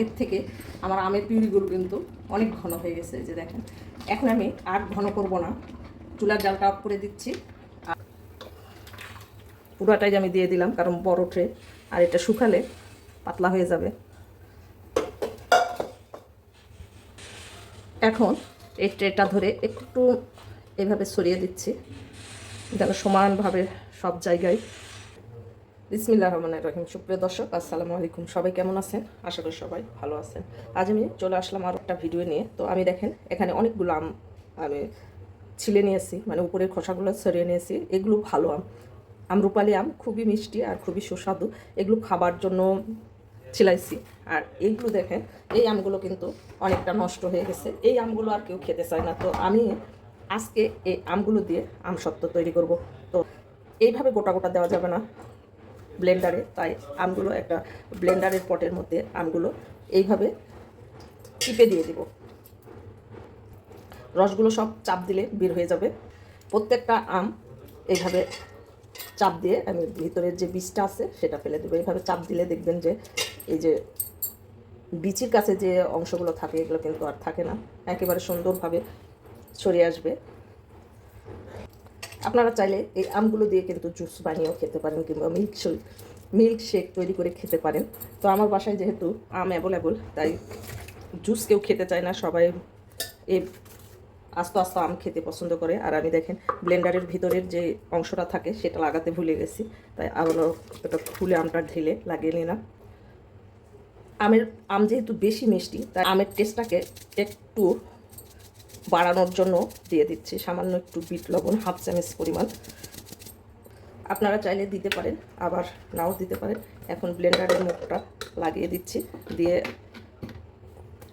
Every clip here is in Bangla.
আগের থেকে আমার আমের পিউরিগুলো কিন্তু অনেক ঘন হয়ে গেছে যে দেখেন। এখন আমি আর ঘন করব না। চুলার জালটা অফ করে দিচ্ছি। পুরাটাই আমি দিয়ে দিলাম, কারণ বড় ট্রে, আর এটা শুকালে পাতলা হয়ে যাবে। এখন এই ট্রেটা ধরে একটু এভাবে সরিয়ে দিচ্ছি। যেন সমানভাবে সব জায়গায় বিসমিল্লাহ রহমান রহিম। সুপ্রিয় দর্শক, আসসালামু আলাইকুম। সবাই কেমন আছেন? আশা করি সবাই ভালো আছেন। আজ আমি চলে আসলাম আর একটা ভিডিও নিয়ে। তো আমি দেখেন, এখানে অনেকগুলো আম আমি ছিলে নিয়েছি মানে উপরের খোসাগুলো সরিয়ে নিয়েছি। এগুলো ভালো আম। আমরুপালি আম খুবই মিষ্টি আর খুবই সুস্বাদু। এগুলো খাবার জন্য ছিলাইছি। আর এইগুলো দেখেন, এই আমগুলো কিন্তু অনেকটা নষ্ট হয়ে গেছে। এই আমগুলো আর কেউ খেতে চায় না। তো আমি আজকে এই আমগুলো দিয়ে আম সত্ত্ব তৈরি করব। তো এইভাবে গোটা গোটা দেওয়া যাবে না। ব্লেন্ডারে তাই আমগুলো একটা ব্লেন্ডারের পটের মধ্যে আমগুলো এইভাবে চিপে দিয়ে দিব। রসগুলো সব চাপ দিলে বের হয়ে যাবে। প্রত্যেকটা আম এইভাবে চাপ দিয়ে আমি ভিতরের যে বীজটা আছে সেটা ফেলে দেবো। এইভাবে চাপ দিলে দেখবেন যে এই যে বিচির কাছে যে অংশগুলো থাকে, এগুলো কিন্তু আর থাকে না। একেবারে সুন্দরভাবে সরে আসবে। আপনারা চাইলে এই আমগুলো দিয়ে কিন্তু জুস বানিয়েও খেতে পারেন কিংবা মিল্ক মিল্ক শেক তৈরি করে খেতে পারেন। তো আমার বাসায় যেহেতু আম অ্যাভেলেবল তাই জুস কেউ খেতে চায় না, সবাই এই আস্তে আস্তে আম খেতে পছন্দ করে। আর আমি দেখেন, ব্লেন্ডারের ভিতরের যে অংশটা থাকে, সেটা লাগাতে ভুলে গেছি, তাই আবারও এটা খুলে আমটা ঢেলে লাগিয়ে নিলাম। আমের, আম যেহেতু বেশি মিষ্টি, তাই আমের টেস্টটাকে একটু বাড়ানোর জন্য দিয়ে দিচ্ছি। সামান্য একটু বিট লবণ, হাফ চামচ পরিমাণ। আপনারা চাইলে দিতে পারেন, আবার নাও দিতে পারেন। এখন ব্লেন্ডারের মুখটা লাগিয়ে দিচ্ছি। দিয়ে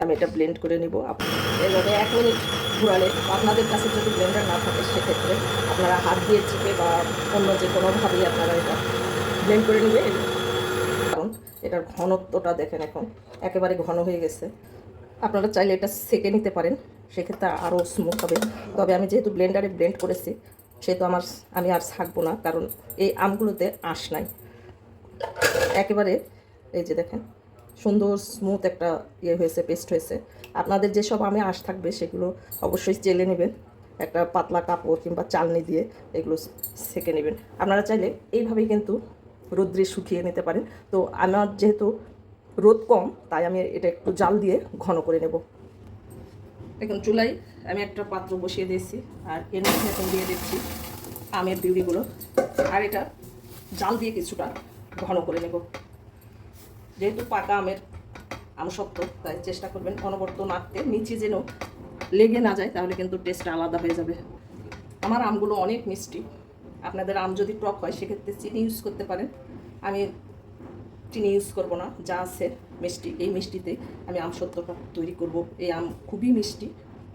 আমি এটা ব্লেন্ড করে নিব। এভাবে এক মিনিট ঘোরালে আপনাদের কাছে যদি ব্লেন্ডার না থাকে, সেক্ষেত্রে আপনারা হাত দিয়ে চিপে বা অন্য যে কোনোভাবেই আপনারা এটা ব্লেন্ড করে নেবে কারণ এটার ঘনত্বটা দেখেন এখন একেবারে ঘন হয়ে গেছে। আপনারা চাইলে এটা সেকে নিতে পারেন। সেক্ষেত্রে আরও স্মুথ হবে। তবে আমি যেহেতু ব্লেন্ডারে ব্লেন্ড করেছি, সেহেতু আমার, আমি আর থাকব না, কারণ এই আমগুলোতে আঁশ নাই। একেবারে এই যে দেখেন, সুন্দর স্মুথ একটা ইয়ে হয়েছে পেস্ট হয়েছে। আপনাদের যেসব আমে আঁশ থাকবে, সেগুলো অবশ্যই চেলে নেবেন। একটা পাতলা কাপড় কিংবা চালনি দিয়ে এগুলো সেকে নেবেন। আপনারা চাইলে এইভাবেই কিন্তু রোদ্রে শুকিয়ে নিতে পারেন। তো আমার যেহেতু রোদ কম, তাই আমি এটা একটু জাল দিয়ে ঘন করে নেব। এখন চুলাই আমি একটা পাত্র বসিয়ে দিয়েছি আর এর মধ্যে এখন দিয়ে দিচ্ছি আমের বিউড়িগুলো আর এটা জাল দিয়ে কিছুটা ঘন করে নেব। যেহেতু পাকা আমের আম আমসত্ব তাই চেষ্টা করবেন অনবর্ত নাড়তে। নিচে যেন লেগে না যায়, তাহলে কিন্তু টেস্টটা আলাদা হয়ে যাবে। আমার আমগুলো অনেক মিষ্টি। আপনাদের আম যদি টক হয়, সেক্ষেত্রে চিনি ইউজ করতে পারেন। আমি চিনি ইউজ করব না, যা আছে মিষ্টি, এই মিষ্টিতে আমি আম সত্যটা তৈরি করব। এই আম খুবই মিষ্টি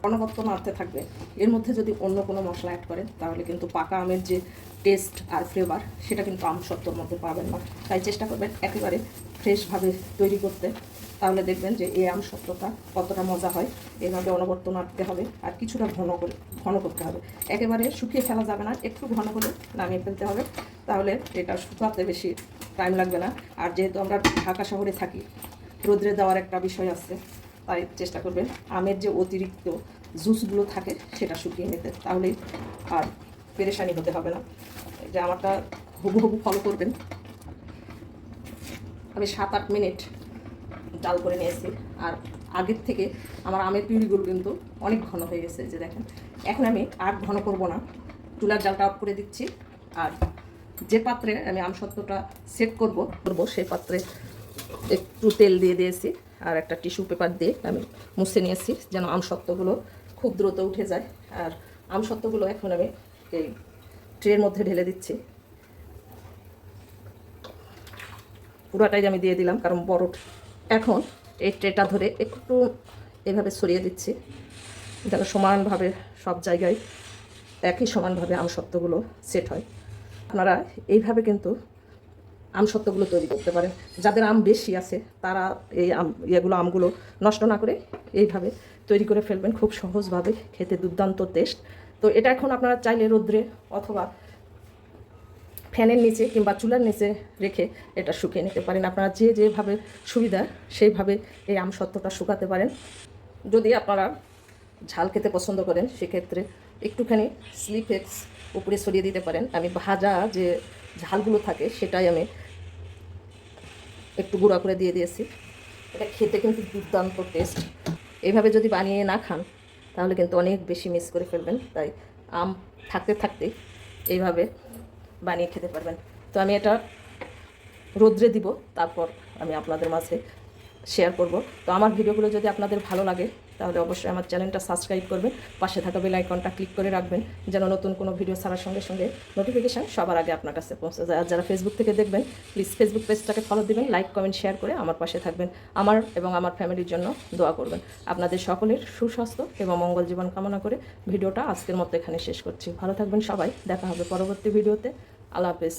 অনবত্ত নাড়তে থাকবে। এর মধ্যে যদি অন্য কোনো মশলা অ্যাড করেন, তাহলে কিন্তু পাকা আমের যে টেস্ট আর ফ্লেভার সেটা কিন্তু আম সত্যর মধ্যে পাবেন না। তাই চেষ্টা করবেন একেবারে ফ্রেশভাবে তৈরি করতে। তাহলে দেখবেন যে এই আম সত্যটা কতটা মজা হয়। এভাবে অনবর্ত নাড়তে হবে আর কিছুটা ঘন করে, ঘন করতে হবে। একেবারে শুকিয়ে ফেলা যাবে না, একটু ঘন করে নামিয়ে ফেলতে হবে। তাহলে এটা শুকাতে বেশি টাইম লাগবে না। আর যেহেতু আমরা ঢাকা শহরে থাকি, রোদ্রে দেওয়ার একটা বিষয় আছে, তাই চেষ্টা করবেন আমের যে অতিরিক্ত জুসগুলো থাকে, সেটা শুকিয়ে নিতে। তাহলেই আর পেরেশানি হতে হবে না। যে আমারটা হুবু হুবু ফলো করবেন। আমি সাত আট মিনিট ডাল করে নিয়েছি। আর আগের থেকে আমার আমের পিউরিগুলো কিন্তু অনেক ঘন হয়ে গেছে যে দেখেন। এখন আমি আর ঘন করব না। চুলার জালটা অফ করে দিচ্ছি। আর যে পাত্রে আমি আমসত্ত্বটা সেট করব করব, সেই পাত্রে একটু তেল দিয়ে দিয়েছি আর একটা টিস্যু পেপার দিয়ে আমি মুছে নিয়েছি যেন আমসত্ত্বগুলো খুব দ্রুত উঠে যায়। আর আমসত্ত্বগুলো এখন আমি এই ট্রের মধ্যে ঢেলে দিচ্ছি। পুরাটাই আমি দিয়ে দিলাম, কারণ বড় এখন এই ট্রেটা ধরে একটু এভাবে সরিয়ে দিচ্ছি। যেন সমানভাবে সব জায়গায় একই সমানভাবে আমসত্ত্বগুলো সেট হয়। আপনারা এইভাবে কিন্তু আম আমসত্ত্বগুলো তৈরি করতে পারেন। যাদের আম বেশি আছে, তারা এই আম, ইয়েগুলো, আমগুলো নষ্ট না করে এইভাবে তৈরি করে ফেলবেন খুব সহজভাবে। খেতে দুর্দান্ত টেস্ট তো এটা এখন আপনারা চাইলে রোদ্রে অথবা ফ্যানের নিচে কিংবা চুলার নিচে রেখে এটা শুকিয়ে নিতে পারেন। আপনারা যে যেভাবে সুবিধা সেইভাবে এই আম সত্ত্বটা শুকাতে পারেন। যদি আপনারা ঝাল খেতে পছন্দ করেন, সেক্ষেত্রে একটুখানি স্লিপেক্স উপরে সরিয়ে দিতে পারেন। আমি ভাজা যে ঝালগুলো থাকে সেটাই আমি একটু গুঁড়া করে দিয়ে দিয়েছি। এটা খেতে কিন্তু দুর্দান্ত টেস্ট এইভাবে যদি বানিয়ে না খান, তাহলে কিন্তু অনেক বেশি মিস করে ফেলবেন। তাই আম থাকতে থাকতে এইভাবে বানিয়ে খেতে পারবেন। তো আমি এটা রোদ্রে দিব, তারপর আমি আপনাদের মাঝে শেয়ার করব। তো আমার ভিডিওগুলো যদি আপনাদের ভালো লাগে তাহলে অবশ্যই আমার চ্যানেলটা সাবস্ক্রাইব করবেন, পাশে থাকা বেল আইকনটা ক্লিক করে রাখবেন, যেন নতুন কোনো ভিডিও ছাড়ার সঙ্গে সঙ্গে নোটিফিকেশান সবার আগে আপনার কাছে পৌঁছে যায়। আর যারা ফেসবুক থেকে দেখবেন প্লিজ ফেসবুক পেজটাকে ফলো দিবেন লাইক কমেন্ট শেয়ার করে আমার পাশে থাকবেন। আমার এবং আমার ফ্যামিলির জন্য দোয়া করবেন। আপনাদের সকলের সুস্বাস্থ্য এবং মঙ্গল জীবন কামনা করে ভিডিওটা আজকের মতো এখানে শেষ করছি। ভালো থাকবেন সবাই, দেখা হবে পরবর্তী ভিডিওতে আল্লাহ হাফেজ।